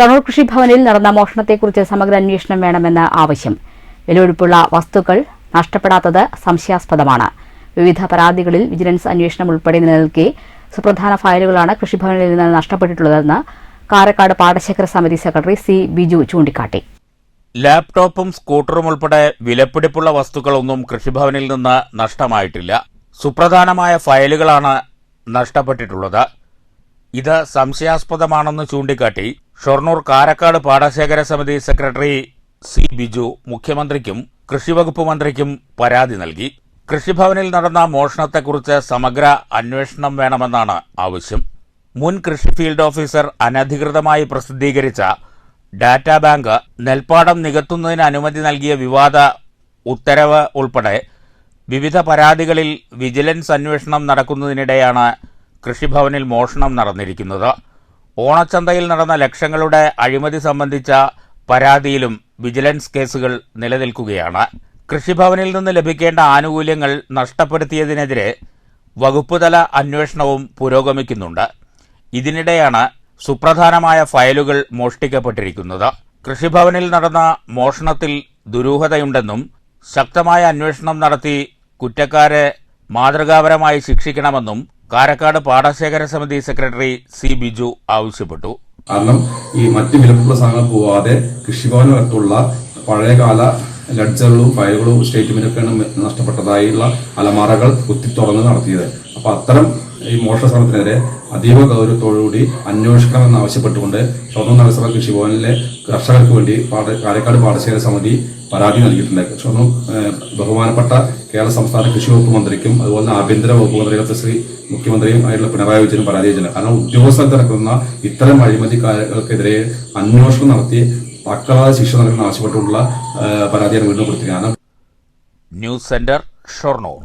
ഷൊർണൂർ കൃഷിഭവനിൽ നടന്ന മോഷണത്തെക്കുറിച്ച് സമഗ്ര അന്വേഷണം വേണമെന്ന് ആവശ്യം. വിലയൊഴുപ്പുള്ള വസ്തുക്കൾ നഷ്ടപ്പെടാത്തത് സംശയാസ്പദമാണ്. വിവിധ പരാതികളിൽ വിജിലൻസ് അന്വേഷണം ഉൾപ്പെടെ നിലനിൽക്കെ സുപ്രധാന ഫയലുകളാണ് കൃഷിഭവനിൽ നിന്ന് നഷ്ടപ്പെട്ടിട്ടുള്ളതെന്ന് കാരക്കാട് പാടശേഖര സമിതി സെക്രട്ടറി സി ബിജു ചൂണ്ടിക്കാട്ടി. ലാപ്ടോപ്പും സ്കൂട്ടറും ഉൾപ്പെടെ വിലപിടിപ്പുള്ള വസ്തുക്കളൊന്നും കൃഷിഭവനിൽ നിന്ന് നഷ്ടമായിട്ടില്ല. സുപ്രധാനമായ ഫയലുകളാണ് നഷ്ടപ്പെട്ടിട്ടുള്ളത്. ഇത് സംശയാസ്പദമാണെന്ന് ചൂണ്ടിക്കാട്ടി ഷൊർണൂർ കാരക്കാട് പാടശേഖര സമിതി സെക്രട്ടറി സി ബിജു മുഖ്യമന്ത്രിക്കും കൃഷിവകുപ്പ് മന്ത്രിക്കും പരാതി നൽകി. കൃഷിഭവനിൽ നടന്ന മോഷണത്തെക്കുറിച്ച് സമഗ്ര അന്വേഷണം വേണമെന്നാണ് ആവശ്യം. മുൻ കൃഷി ഫീൽഡ് ഓഫീസർ അനധികൃതമായി പ്രസിദ്ധീകരിച്ച ഡാറ്റാ ബാങ്ക് നെൽപ്പാടം നികത്തുന്നതിന് അനുമതി നൽകിയ വിവാദ ഉത്തരവ് ഉൾപ്പെടെ വിവിധ പരാതികളിൽ വിജിലൻസ് അന്വേഷണം നടക്കുന്നതിനിടെയാണ് കൃഷിഭവനിൽ മോഷണം നടന്നിരിക്കുന്നത്. ഓണച്ചന്തയിൽ നടന്ന ലക്ഷങ്ങളുടെ അഴിമതി സംബന്ധിച്ച പരാതിയിലും വിജിലൻസ് കേസുകൾ നിലനിൽക്കുകയാണ്. കൃഷിഭവനിൽ നിന്ന് ലഭിക്കേണ്ട ആനുകൂല്യങ്ങൾ നഷ്ടപ്പെടുത്തിയതിനെതിരെ വകുപ്പുതല അന്വേഷണവും പുരോഗമിക്കുന്നുണ്ട്. ഇതിനിടെയാണ് സുപ്രധാനമായ ഫയലുകൾ മോഷ്ടിക്കപ്പെട്ടിരിക്കുന്നത്. കൃഷിഭവനിൽ നടന്ന മോഷണത്തിൽ ദുരൂഹതയുണ്ടെന്നും ശക്തമായ അന്വേഷണം നടത്തി കുറ്റക്കാരെ മാതൃകാപരമായി ശിക്ഷിക്കണമെന്നും കാരക്കാട് പാടശേഖര സമിതി സെക്രട്ടറി സി ബിജു ആവശ്യപ്പെട്ടു. കാരണം ഈ മറ്റ് വിലപ്പുള്ള സാധനങ്ങൾ പോവാതെ കൃഷിഭവനകത്തുള്ള പഴയകാല ലഡ്ജറുകളും ഫയലുകളും സ്റ്റേറ്റ്മെന്റൊക്കെയാണ് നഷ്ടപ്പെട്ടതായുള്ള അലമാറകൾ കുത്തി തുറന്ന് നടത്തിയത്. അപ്പൊ അത്തരം ഈ മോഷണ ശ്രമത്തിനെതിരെ അതീവ ഗൗരവത്തോടുകൂടി അന്വേഷിക്കണമെന്ന് ആവശ്യപ്പെട്ടുകൊണ്ട് ഷൊർണൂർ നഗരസഭ കൃഷിഭവനിലെ കർഷകർക്ക് വേണ്ടി പാട- കാരക്കാട് പാടശേഖര സമിതി പരാതി നൽകിയിട്ടുണ്ട്. ഷൊർണൂർ ബഹുമാനപ്പെട്ട കേരള സംസ്ഥാന കൃഷി വകുപ്പ് മന്ത്രിക്കും അതുപോലെ തന്നെ ആഭ്യന്തര വകുപ്പ് മന്ത്രിയുടെ ശ്രീ മുഖ്യമന്ത്രിയും ആയിട്ടുള്ള പിണറായി വിജയനും പരാതി അയച്ചിട്ടുണ്ട് കാരണം ഉദ്യോഗസ്ഥർ നടക്കുന്ന ഇത്തരം അഴിമതിക്കാരികൾക്കെതിരെ അന്വേഷണം നടത്തി തക്കതായ ശിക്ഷ നൽകണമെന്ന് ആവശ്യപ്പെട്ടുള്ള പരാതിയാണ് വീണ്ടും കൊടുത്തിരിക്കുന്നത്. News centre Shoranur.